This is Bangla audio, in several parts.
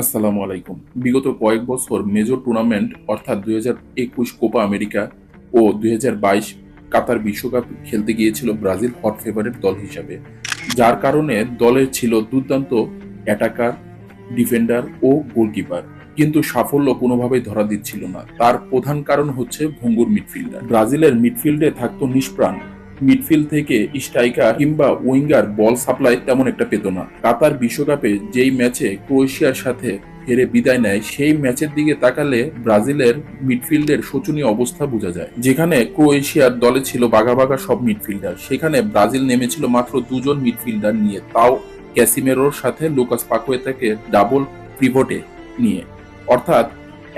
আসসালামু আলাইকুম। বিগত কয়েক বছর মেজর টুর্নামেন্ট, অর্থাৎ দুই হাজার একুশ কোপা আমেরিকা ও দুই হাজার বাইশ কাতার বিশ্বকাপ খেলতে গিয়েছিল ব্রাজিল হট ফেভারিট দল হিসাবে, যার কারণে দলের ছিল দুর্দান্ত অ্যাটাকার, ডিফেন্ডার ও গোলকিপার। কিন্তু সাফল্য কোনোভাবেই ধরা দিচ্ছিল না। তার প্রধান কারণ হচ্ছে ভঙ্গুর মিডফিল্ডার। ব্রাজিলের মিডফিল্ডে থাকতো নিষ্প্রাণ। মিডফিল্ড থেকে স্ট্রাইকার কিংবা উইঙ্গার বল সাপ্লাই তেমন একটা পেত না। কাতার বিশ্বকাপে যেই ম্যাচে ক্রোয়েশিয়ার সাথে হেরে বিদায় নেয়, সেই ম্যাচের দিকে তাকালে ব্রাজিলের মিডফিল্ডের শোচনীয় অবস্থা বোঝা যায়। যেখানে ক্রোয়েশিয়ার দলে ছিল বাঘা বাঘা সব মিডফিল্ডার, সেখানে ব্রাজিল নেমেছিল মাত্র দুজন মিডফিল্ডার নিয়ে, তাও ক্যাসিমেরোর সাথে লুকাস পাকুয়েতাকে ডাবল প্রিভটে নিয়ে। অর্থাৎ,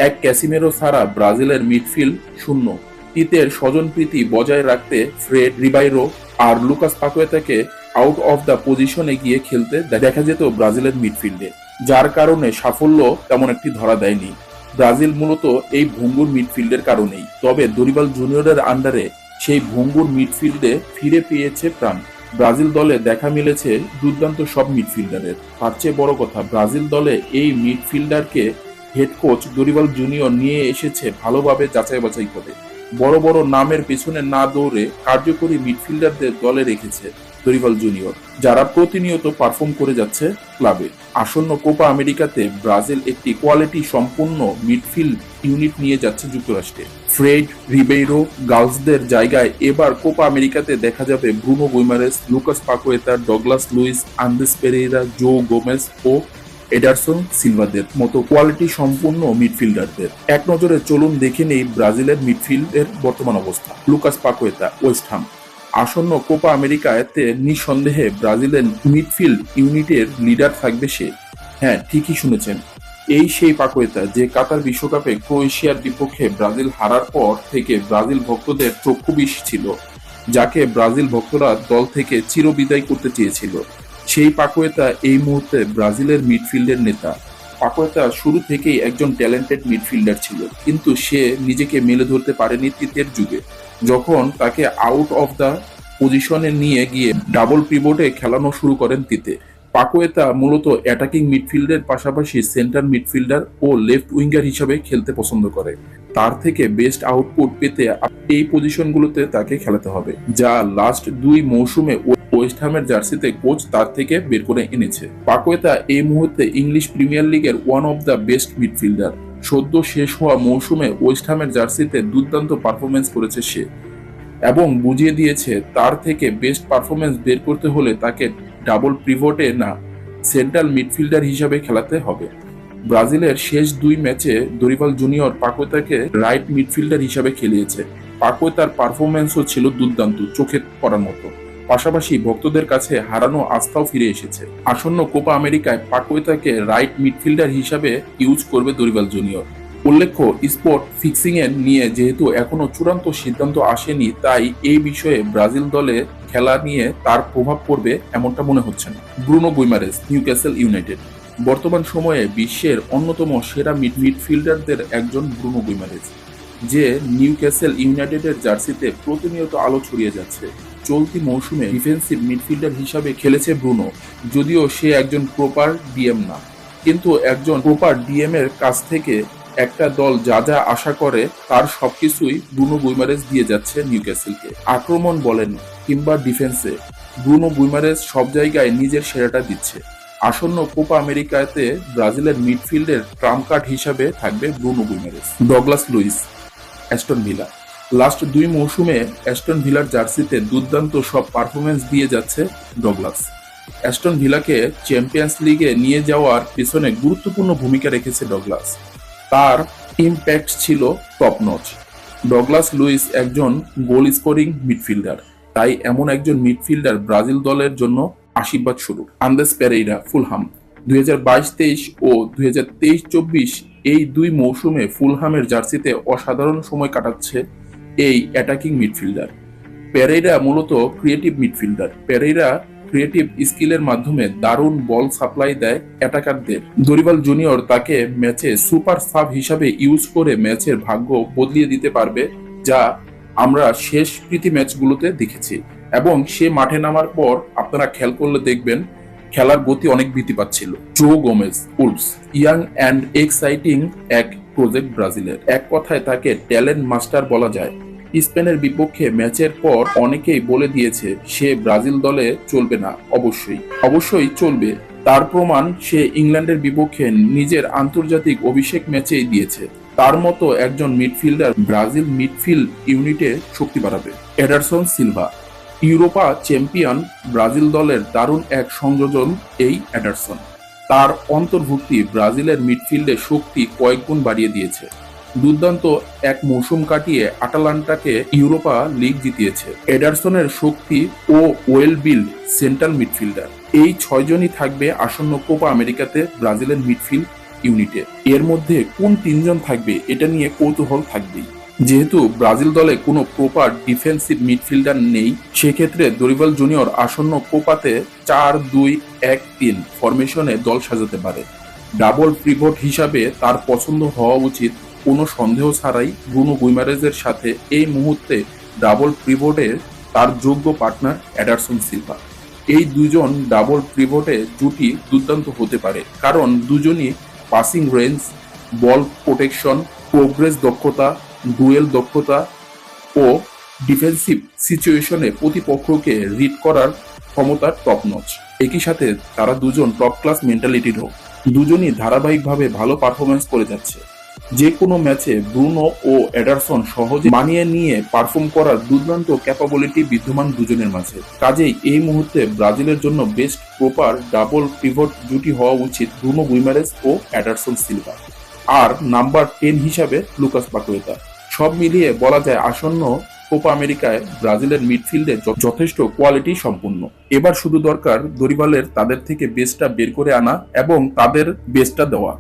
এক ক্যাসিমেরো ছাড়া ব্রাজিলের মিডফিল্ড শূন্য। তিতের স্বজনপ্রীতি বজায় রাখতে ফ্রেড রিবাইরো আর লুকাস পাকুয়েতাকে আউট অফ দ্য পজিশনে গিয়ে খেলতে দেখা যেত ব্রাজিলের মিডফিল্ডে, যার কারণে সাফল্য তেমন একটি ধরা দেয়নি। ব্রাজিল মূলত এই ভঙ্গুর মিডফিল্ডের কারণেই, তবে দরিবাল জুনিয়রের আন্ডারে সেই ভঙ্গুর মিডফিল্ডে ফিরে পেয়েছে প্রাণ। ব্রাজিল দলে দেখা মিলেছে দুর্দান্ত সব মিডফিল্ডারের। তার চেয়ে বড় কথা, ব্রাজিল দলে এই মিডফিল্ডারকে হেড কোচ দরিবাল জুনিয়র নিয়ে এসেছে ভালোভাবে যাচাই বাছাই করে। বড় বড় নামের পেছনে না দৌড়ে কার্যকরী মিডফিল্ডারদের দলে রেখেছে দরিবাল জুনিয়র, যারা প্রতিনিয়ত পারফর্ম করে যাচ্ছে ক্লাবে। আসন্ন কোপা আমেরিকাতে ব্রাজিল একটি কোয়ালিটি সম্পূর্ণ মিডফিল্ড ইউনিট নিয়ে যাচ্ছে যুক্তরাষ্ট্রে। ফ্রেড, রিবেইরো, গার্লসদের জায়গায় এবার কোপা আমেরিকাতে দেখা যাবে Bruno Guimaraes, Lucas Paqueta, Douglas Luiz, Andreas Pereira, Joao Gomes ও এডারসন সিলভাদের মতো কোয়ালিটি সম্পূর্ণ মিডফিল্ডারদের এক নজরে চলুন দেখে নেই ব্রাজিলের মিডফিল্ডের বর্তমান অবস্থা। লুকাস পাকুয়েতা, ওয়েস্ট হাম। আসন্ন কোপা আমেরিকাতে নিঃসন্দেহে ব্রাজিলের মিডফিল্ড ইউনিটের লিডার থাকবে সে। হ্যাঁ ঠিকই শুনেছেন। এই সেই পাকুয়েতা যে কাতার বিশ্বকাপে ক্রোয়েশিয়ার বিপক্ষে ব্রাজিল হারার পর থেকে ব্রাজিল ভক্তদের চক্ষু বিষ ছিল, যাকে ব্রাজিল ভক্তরা দল থেকে চিরবিদায় করতে চেয়েছিল। সেই পাকুয়েতা এই মুহূর্তে ব্রাজিলের মিডফিল্ডের নেতা। পাকুয়েতা শুরু থেকেই একজন ট্যালেন্টেড মিডফিল্ডার ছিল, কিন্তু সে নিজেকে মেলে ধরতে পারেনি তৃতীয় যুগে। যখন তাকে আউট অফ দ্য পজিশনে নিয়ে গিয়ে ডাবল পিভটে খেলানো শুরু করেন তিতে। পাকুয়েতা মূলত অ্যাটাকিং মিডফিল্ডের পাশাপাশি সেন্টার মিডফিল্ডার ও লেফট উইঙ্গার হিসাবে খেলতে পছন্দ করে। তার থেকে বেস্ট আউটপুট পেতে এই পজিশনগুলোতে তাকে খেলাতে হবে, যা লাস্ট দুই মৌসুমে ওয়েস্ট হ্যামের জার্সিতে কোচ তার থেকে বের করে এনেছে। পাকোয়েতা এই মুহূর্তে ইংলিশ প্রিমিয়ার লিগের one of the best midfielder সদ্য শেষ হওয়া মৌসুমে ওয়েস্ট হ্যামের জার্সিতে দুর্দান্ত পারফরমেন্স করেছে সে এবং বুঝিয়ে দিয়েছে তার থেকে বেস্ট পারফরমেন্স বের করতে হলে তাকে ডাবল প্রিভোটে না সেন্ট্রাল মিডফিল্ডার হিসাবে খেলাতে হবে। ব্রাজিলের শেষ দুই ম্যাচে দরিবাল জুনিয়র পাকোয়েতাকে রাইট মিডফিল্ডার হিসাবে খেলিয়েছে। পাকোয়েতার পারফরমেন্সও ছিল দুর্দান্ত, চোখে পড়ার মতো। পাশাপাশি ভক্তদের কাছে হারানো আস্থাও ফিরে এসেছে। আসন্ন কোপা আমেরিকায় পাকোয়েতাকে রাইট মিডফিল্ডার হিসাবে ইউজ করবে দরিবাল জুনিয়র উল্লেখ্য স্পট ফিক্সিং এর নিয়ে যেহেতু এখনও চূড়ান্ত সিদ্ধান্ত আসেনি, তাই এই বিষয়ে ব্রাজিল দলে খেলা নিয়ে তার প্রভাব পড়বে এমনটা মনে হচ্ছে না। Bruno Guimaraes, Newcastle United. বর্তমান সময়ে বিশ্বের অন্যতম সেরা মিড মিডফিল্ডারদের একজন ব্রুনো গুইমারেস, যে নিউক্যাসেল ইউনাইটেডের জার্সিতে প্রতিনিয়ত আলো ছড়িয়ে যাচ্ছে। চলতি মৌসুমে ডিফেন্সিভ মিডফিল্ডার হিসাবে খেলেছে ব্রুনো, যদিও সে একজন প্রপার ডিএম না। কিন্তু একজন প্রপার ডিএম এর কাছ থেকে একটা দল যা যা আশা করে, তার সবকিছুই ব্রুনো গুইমারেস দিয়ে যাচ্ছে নিউক্যাসেলকে। আক্রমণ বলেন কিংবা ডিফেন্সে ব্রুনো গুইমারেস সব জায়গায় নিজের সেরাটা দিচ্ছে। আসন্ন কোপা আমেরিকাতে ব্রাজিলের মিডফিল্ডের ট্রাম্প কার্ড হিসাবে থাকবে Bruno Guimaraes. Douglas Luiz, Aston Villa. Last দুই মৌসুমে অ্যাস্টন ভিলার জার্সিতে দুর্দান্ত সব পারফরমেন্স দিয়ে যাচ্ছে ডগলাস। অ্যাস্টন ভিলাকে চ্যাম্পিয়ন্স লিগে নিয়ে যাওয়ার পিছনে গুরুত্বপূর্ণ ভূমিকা রেখেছে ডগলাস। তার ইম্প্যাক্ট ছিল টপ নচ ডগলাস লুইস একজন গোল স্কোরিং মিডফিল্ডার তাই এমন একজন মিডফিল্ডার ব্রাজিল দলের জন্য আশীর্বাদ শুরু আন্দেস পেরেইরা, ফুলহাম। দুই হাজার বাইশ তেইশ ও দুই হাজার তেইশ চব্বিশ এই দুই মৌসুমে ফুলহামের জার্সিতে অসাধারণ সময় কাটাচ্ছে এই অ্যাটাকিং মিডফিল্ডার পেরেইরা মূলত ক্রিয়েটিভ মিডফিল্ডার পেরেইরা ক্রিয়েটিভ স্কিলের মাধ্যমে দারুণ বল সাপ্লাই দেয় অ্যাটাকারদের দরিবাল জুনিয়র তাকে ম্যাচে সুপার সাব হিসাবে ইউজ করে ম্যাচের ভাগ্য বদলিয়ে দিতে পারবে, যা আমরা শেষ প্রীতি ম্যাচগুলোতে দেখেছি। এবং সে মাঠে নামার পর আপনারা খেয়াল করলে দেখবেন, খেলার গতি অনেক বৃদ্ধি পাচ্ছিল। Joao Gomes Wolves young and exciting এক প্রজেক্ট ব্রাজিলের। এক কথায় তাকে ট্যালেন্ট মাস্টার বলা যায়। স্পেনের বিপক্ষে ম্যাচের পর অনেকেই বলে দিয়েছে, সে ব্রাজিল দলে চলবে না, অবশ্যই। অবশ্যই চলবে। তার প্রমাণ, সে ইংল্যান্ডের বিপক্ষে নিজের আন্তর্জাতিক অভিষেক ম্যাচেই দিয়েছে। তার মতো একজন মিডফিল্ডার ব্রাজিল মিডফিল্ড ইউনিটে শক্তি বাড়াবে। Ederson Silva, Europa champion, Brazil দলের দারুণ এক সংযোজন এই অ্যাডারসন তার অন্তর্ভুক্তি ব্রাজিলের মিডফিল্ডে শক্তি কয়েকগুণ বাড়িয়ে দিয়েছে। দুর্দান্ত এক মৌসুম কাটিয়ে আটালান্টাকে ইউরোপা লিগ জিতিয়েছে। এডারসনের শক্তি ও ওয়েল বিল্ড সেন্ট্রাল মিডফিল্ডার। এই ছয়জনই থাকবে আসন্ন কোপা আমেরিকাতে ব্রাজিলের মিডফিল্ড ইউনিটে। এর মধ্যে কোন তিনজন থাকবে, এটা নিয়ে কৌতূহল থাকবেই। যেহেতু ব্রাজিল দলে কোনো প্রপার ডিফেন্সিভ মিডফিল্ডার নেই, সেক্ষেত্রে দরিবাল জুনিয়র আসন্ন কোপাতে চার দুই এক তিন ফরমেশনে দল সাজাতে পারে। ডাবল প্রিভট হিসাবে তার পছন্দ হওয়া উচিত, কোনো সন্দেহ ছাড়াই ব্রুনো গুইমারেজের সাথে এই মুহূর্তে ডাবল প্রিভোটে তার যোগ্য পার্টনার অ্যাডারসন সিলভা। এই দুজন ডাবল প্রিভোটে জুটি দুর্দান্ত হতে পারে, কারণ দুজনই passing range, ball protection progress দক্ষতা ডুয়েল দক্ষতা ও ডিফেন্সিভ সিচুয়েশনে প্রতিপক্ষকে রিড করার ক্ষমতা টপ নচ একই সাথে তারা দুজন টপ ক্লাস মেন্টালিটিরও দুজনই ধারাবাহিকভাবে ভালো পারফরমেন্স করে যাচ্ছে। যে কোনো ম্যাচে ব্রুনো ও এডারসন সহজে মানিয়ে নিয়ে পারফর্ম করার দুর্দান্ত ক্যাপাবিলিটি বিদ্যমান দুজনের মাঝে। কাজেই এই মুহূর্তে ব্রাজিলের জন্য বেস্ট প্রপার ডাবল পিভট জুটি হওয়া উচিত ব্রুনো গুইমারেস ও অ্যাডারসন সিলভা। আর নাম্বার টেন হিসাবে লুকাস পাকুয়েতা সব মিলিয়ে বলা যায় আসন্ন কোপা আমেরিকায় ব্রাজিলের মিডফিল্ডে যথেষ্ট কোয়ালিটি সম্পূর্ণ। এবার শুধু দরকার দরিবালের তাদের থেকে বেস্টটা বের করে আনা এবং তাদের বেস্টটা দেওয়া।